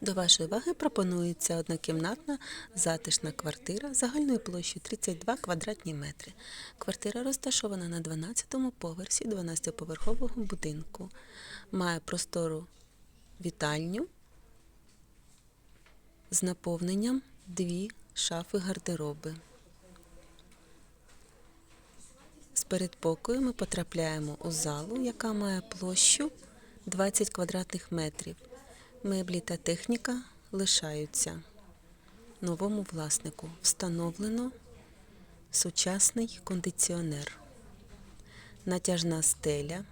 До вашої уваги пропонується однокімнатна затишна квартира загальною площею 32 квадратні метри. Квартира розташована на 12-му поверсі 12-поверхового будинку. Має простору вітальню з наповненням дві шафи гардероби. З передпокою ми потрапляємо у залу, яка має площу 20 квадратних метрів. Меблі та техніка лишаються. Новому власнику встановлено сучасний кондиціонер, натяжна стеля,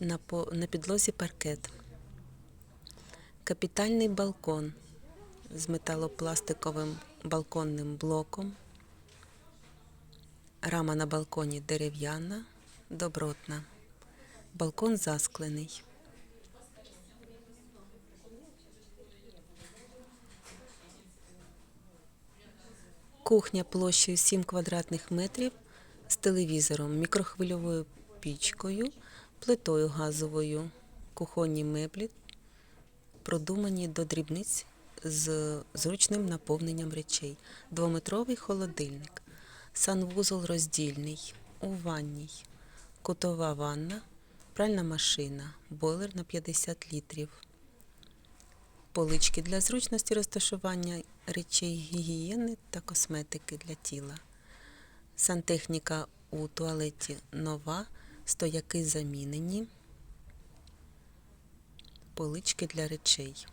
на, підлозі паркет, капітальний балкон з металопластиковим балконним блоком. Рама на балконі дерев'яна, добротна. Балкон засклений. Кухня площею 7 квадратних метрів з телевізором, мікрохвильовою пічкою, плитою газовою, кухонні меблі, продумані до дрібниць з зручним наповненням речей, двометровий холодильник, санвузол роздільний, у ванній, кутова ванна, пральна машина, бойлер на 50 літрів, полички для зручності розташування речей гігієни та косметики для тіла. Сантехніка у туалеті нова, стояки замінені, полички для речей.